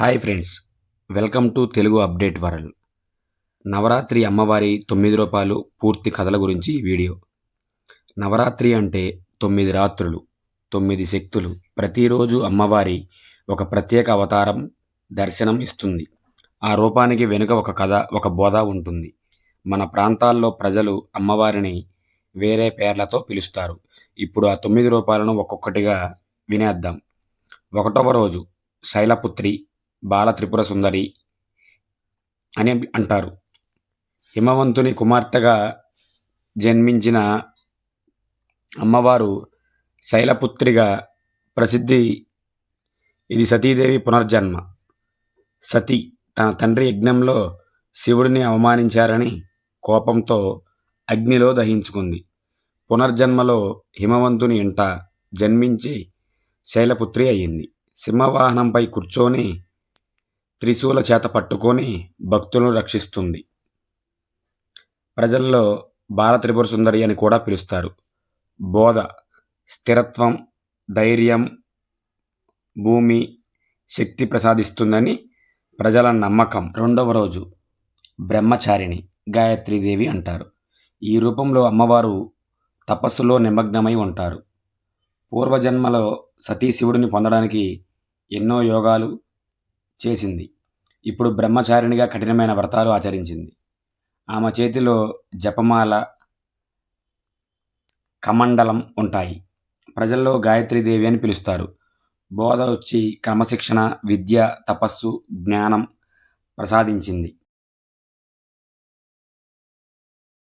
Hi friends welcome to Telugu update world. Navratri అమ్మవారి తొమ్మిది రూపాయలు పూర్తి కథల గురించి వీడియో. నవరాత్రి అంటే తొమ్మిది రాత్రులు తొమ్మిది శక్తులు. ప్రతిరోజు అమ్మవారి ఒక ప్రత్యేక అవతారం దర్శనం ఇస్తుంది. ఆ రూపానికి వెనుక ఒక కథ ఒక బోధ ఉంటుంది. మన ప్రాంతాల్లో ప్రజలు అమ్మవారిని వేరే పేర్లతో పిలుస్తారు. ఇప్పుడు ఆ తొమ్మిది రూపాయలను ఒక్కొక్కటిగా వినేద్దాం. ఒకటవ రోజు శైలపుత్రి బాల త్రిపుర సుందరి అని అంటారు. హిమవంతుని కుమార్తెగా జన్మించిన అమ్మవారు శైలపుత్రిగా ప్రసిద్ధి ఇది సతీదేవి పునర్జన్మ. సతీ తన తండ్రి యజ్ఞంలో శివుడిని అవమానించారని కోపంతో అగ్నిలో దహించుకుంది. పునర్జన్మలో హిమవంతుని ఇంట జన్మించి శైలపుత్రి అయ్యింది సింహవాహనంపై కూర్చొని త్రిశూల చేత పట్టుకొని భక్తులను రక్షిస్తుంది. ప్రజల్లో బాల త్రిపుర సుందరి అని కూడా పిలుస్తారు. బోధ స్థిరత్వం ధైర్యం భూమి శక్తి ప్రసాదిస్తుందని ప్రజల నమ్మకం. రెండవ రోజు బ్రహ్మచారిణి గాయత్రీదేవి అంటారు. ఈ రూపంలో అమ్మవారు తపస్సులో నిమగ్నమై ఉంటారు. పూర్వజన్మలో సతీ శివుడిని పొందడానికి ఎన్నో యోగాలు చేసింది. ఇప్పుడు బ్రహ్మచారిణిగా కఠినమైన వ్రతాలు ఆచరించింది. ఆమె చేతిలో జపమాల కమండలం ఉంటాయి. ప్రజల్లో గాయత్రీదేవి అని పిలుస్తారు. బోధ వచ్చి క్రమశిక్షణ విద్య తపస్సు జ్ఞానం ప్రసాదించింది.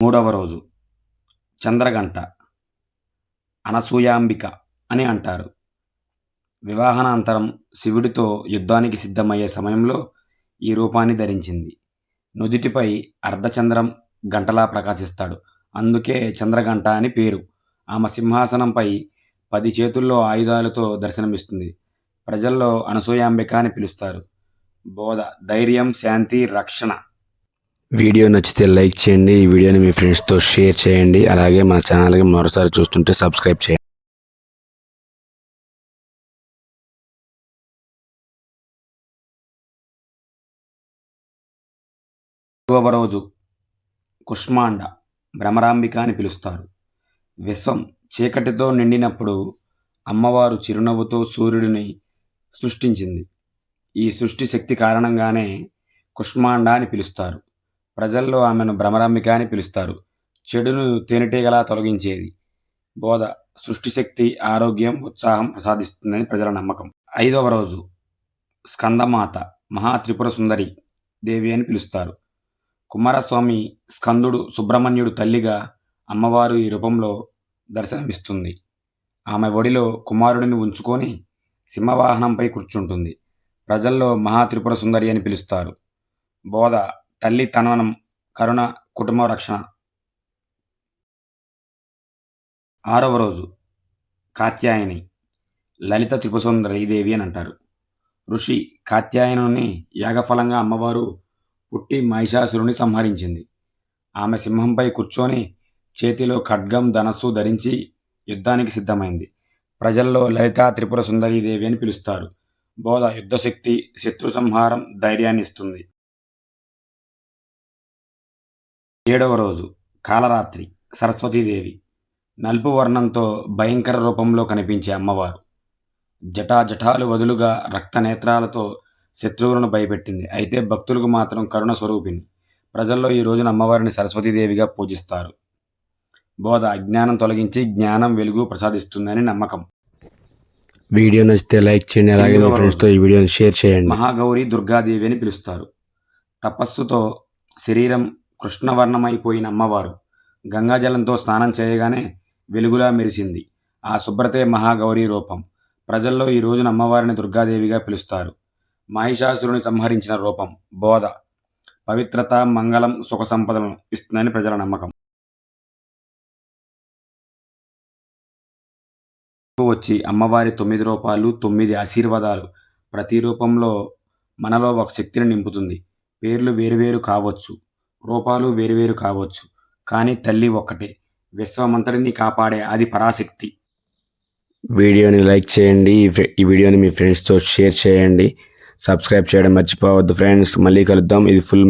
మూడవ రోజు చంద్రగంట అనసూయాంబిక అని అంటారు. వివాహానంతరం శివుడితో యుద్ధానికి సిద్ధమయ్యే సమయంలో ఈ రూపాన్ని ధరించింది. నుదుటిపై అర్ధచంద్రం గంటలా ప్రకాశిస్తాడు. అందుకే చంద్రగంట అని పేరు. ఆమె సింహాసనంపై పది చేతుల్లో ఆయుధాలతో దర్శనమిస్తుంది. ప్రజల్లో అనసూయాంబిక అని పిలుస్తారు. బోధ ధైర్యం శాంతి రక్షణ. వీడియో నచ్చితే లైక్ చేయండి. ఈ వీడియోని మీ ఫ్రెండ్స్తో షేర్ చేయండి. అలాగే మన ఛానల్కి మరోసారి చూస్తుంటే సబ్స్క్రైబ్ చేయండి. నాలుగవ రోజు కుష్మాండ భ్రమరాంబిక అని పిలుస్తారు. విశ్వం చీకటితో నిండినప్పుడు అమ్మవారు చిరునవ్వుతో సూర్యుడిని సృష్టించింది. ఈ సృష్టి శక్తి కారణంగానే కుష్మాండ అని పిలుస్తారు. ప్రజల్లో ఆమెను భ్రమరాంబిక అని పిలుస్తారు. చెడును తేనెటీగలా తొలగించేది. బోధ సృష్టిశక్తి ఆరోగ్యం ఉత్సాహం ప్రసాదిస్తుందని ప్రజల నమ్మకం. ఐదవ రోజు స్కందమాత మహా త్రిపుర సుందరి దేవి అని పిలుస్తారు. కుమారస్వామి స్కందుడు సుబ్రహ్మణ్యుడు తల్లిగా అమ్మవారు ఈ రూపంలో దర్శనమిస్తుంది. ఆమె ఒడిలో కుమారుడిని ఉంచుకొని సింహవాహనంపై కూర్చుంటుంది. ప్రజల్లో మహా త్రిపుర సుందరి అని పిలుస్తారు. బోధ తల్లి తననం కరుణ కుటుంబ రక్షణ. ఆరవ రోజు కాత్యాయని లలిత త్రిపుసుందరీదేవి అని అంటారు. ఋషి కాత్యాయనుని యాగఫలంగా అమ్మవారు పుట్టి మహిషాసురుని సంహరించింది. ఆమె సింహంపై కూర్చొని చేతిలో ఖడ్గం ధనస్సు ధరించి యుద్ధానికి సిద్ధమైంది. ప్రజల్లో లలిత త్రిపుర సుందరీదేవి అని పిలుస్తారు. బోధ యుద్ధశక్తి శత్రు సంహారం ధైర్యాన్ని ఇస్తుంది. ఏడవ రోజు కాలరాత్రి సరస్వతీదేవి నలుపు వర్ణంతో భయంకర రూపంలో కనిపించే అమ్మవారు. జటాజటాలు వదులుగా రక్తనేత్రాలతో శత్రువులను భయపెట్టింది. అయితే భక్తులకు మాత్రం కరుణ స్వరూపిణి. ప్రజల్లో ఈ రోజున అమ్మవారిని సరస్వతీదేవిగా పూజిస్తారు. బోధ అజ్ఞానం తొలగించి జ్ఞానం వెలుగు ప్రసాదిస్తుందని నమ్మకం. వీడియో నచ్చితే లైక్ చేయండి అలాగే మీ ఫ్రెండ్స్తో ఈ వీడియోని షేర్ చేయండి. మహాగౌరి దుర్గాదేవి అని పిలుస్తారు. తపస్సుతో శరీరం కృష్ణవర్ణమైపోయిన అమ్మవారు గంగాజలంతో స్నానం చేయగానే వెలుగులా మెరిసింది. ఆ శుభ్రతే మహాగౌరి రూపం. ప్రజల్లో ఈ రోజున అమ్మవారిని దుర్గాదేవిగా పిలుస్తారు. మహిషాసురుని సంహరించిన రూపం బోధ పవిత్రత మంగళం సుఖ సంపదలను ఇస్తుందని ప్రజల నమ్మకం. వచ్చి అమ్మవారి తొమ్మిది రూపాలు తొమ్మిది ఆశీర్వాదాలు ప్రతి రూపంలో మనలో ఒక శక్తిని నింపుతుంది. పేర్లు వేరువేరు కావచ్చు రూపాలు వేరువేరు కావచ్చు కానీ తల్లి ఒక్కటే. విశ్వమంతటిని కాపాడే అది పరాశక్తి. వీడియోని లైక్ చేయండి ఈ వీడియోని మీ ఫ్రెండ్స్తో షేర్ చేయండి. సబ్స్క్రైబ్ చేయడం మర్చిపోవద్దు ఫ్రెండ్స్. మళ్ళీ కలుద్దాం. ఇది ఫుల్